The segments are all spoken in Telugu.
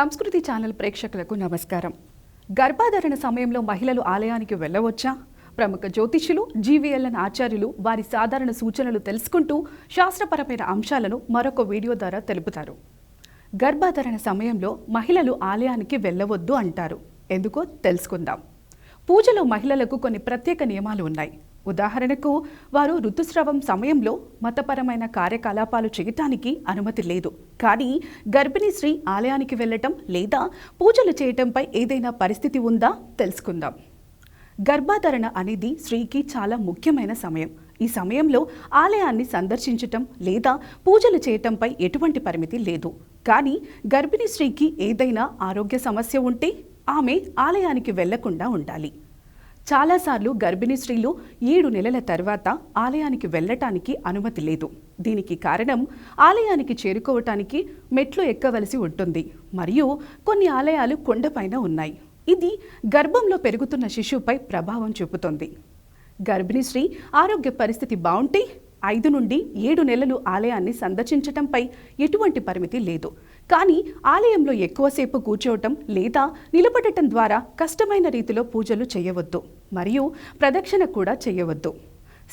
సంస్కృతి ఛానల్ ప్రేక్షకులకు నమస్కారం. గర్భాధారణ సమయంలో మహిళలు ఆలయానికి వెళ్ళవచ్చా? ప్రముఖ జ్యోతిషులు జీవీఎల్ఎన్ ఆచార్యులు వారి సాధారణ సూచనలు తెలుసుకుంటూ శాస్త్రపరమైన అంశాలను మరొక వీడియో ద్వారా తెలుపుతారు. గర్భాధారణ సమయంలో మహిళలు ఆలయానికి వెళ్ళవద్దు అంటారు. ఎందుకో తెలుసుకుందాం. పూజలో మహిళలకు కొన్ని ప్రత్యేక నియమాలు ఉన్నాయి. ఉదాహరణకు వారు ఋతుస్రవం సమయంలో మతపరమైన కార్యకలాపాలు చేయటానికి అనుమతి లేదు. కానీ గర్భిణీ స్త్రీ ఆలయానికి వెళ్ళటం లేదా పూజలు చేయటంపై ఏదైనా పరిస్థితి ఉందా తెలుసుకుందాం. గర్భాధారణ అనేది స్త్రీకి చాలా ముఖ్యమైన సమయం. ఈ సమయంలో ఆలయాన్ని సందర్శించటం లేదా పూజలు చేయటంపై ఎటువంటి పరిమితి లేదు. కానీ గర్భిణీ స్త్రీకి ఏదైనా ఆరోగ్య సమస్య ఉంటే ఆమె ఆలయానికి వెళ్ళకుండా ఉండాలి. చాలాసార్లు గర్భిణీ స్త్రీలు ఏడు నెలల తర్వాత ఆలయానికి వెళ్ళటానికి అనుమతి లేదు. దీనికి కారణం ఆలయానికి చేరుకోవటానికి మెట్లు ఎక్కవలసి ఉంటుంది. మరియు కొన్ని ఆలయాలు కొండపైన ఉన్నాయి. ఇది గర్భంలో పెరుగుతున్న శిశువుపై ప్రభావం చూపుతుంది. గర్భిణీ స్త్రీ ఆరోగ్య పరిస్థితి బాగుంటే ఐదు నుండి ఏడు నెలలు ఆలయాన్ని సందర్శించటంపై ఎటువంటి పరిమితి లేదు. కానీ ఆలయంలో ఎక్కువసేపు కూర్చోవటం లేదా నిలబడటం ద్వారా కష్టమైన రీతిలో పూజలు చేయవద్దు మరియు ప్రదక్షిణ కూడా చేయవద్దు.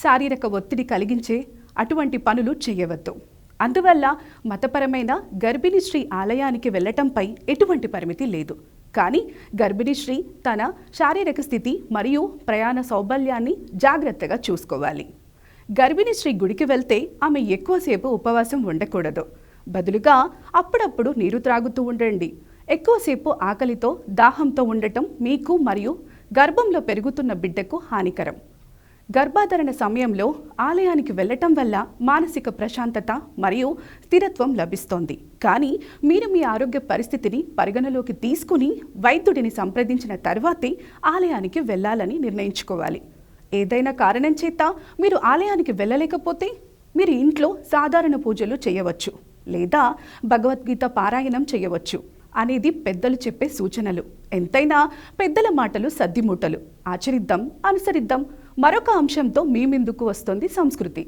శారీరక ఒత్తిడి కలిగించే అటువంటి పనులు చేయవద్దు. అందువల్ల మతపరమైన గర్భిణీ స్త్రీ ఆలయానికి వెళ్ళటంపై ఎటువంటి పరిమితి లేదు. కానీ గర్భిణీ శ్రీ తన శారీరక స్థితి మరియు ప్రయాణ సౌబల్యాన్ని జాగ్రత్తగా చూసుకోవాలి. గర్భిణీ శ్రీ గుడికి వెళ్తే ఆమె ఎక్కువసేపు ఉపవాసం ఉండకూడదు. బదులుగా అప్పుడప్పుడు నీరు త్రాగుతూ ఉండండి. ఎక్కువసేపు ఆకలితో దాహంతో ఉండటం మీకు మరియు గర్భంలో పెరుగుతున్న బిడ్డకు హానికరం. గర్భాధారణ సమయంలో ఆలయానికి వెళ్ళటం వల్ల మానసిక ప్రశాంతత మరియు స్థిరత్వం లభిస్తోంది. కానీ మీరు మీ ఆరోగ్య పరిస్థితిని పరిగణలోకి తీసుకుని వైద్యుడిని సంప్రదించిన తర్వాతే ఆలయానికి వెళ్ళాలని నిర్ణయించుకోవాలి. ఏదైనా కారణం చేత మీరు ఆలయానికి వెళ్ళలేకపోతే మీరు ఇంట్లో సాధారణ పూజలు చేయవచ్చు లేదా భగవద్గీత పారాయణం చేయవచ్చు అనేది పెద్దలు చెప్పే సూచనలు. ఎంతైనా పెద్దల మాటలు సద్దిమూటలు. ఆచరిద్దాం అనుసరిద్దాం. మరొక అంశంతో మీ ముందుకు వస్తుంది సంస్కృతి.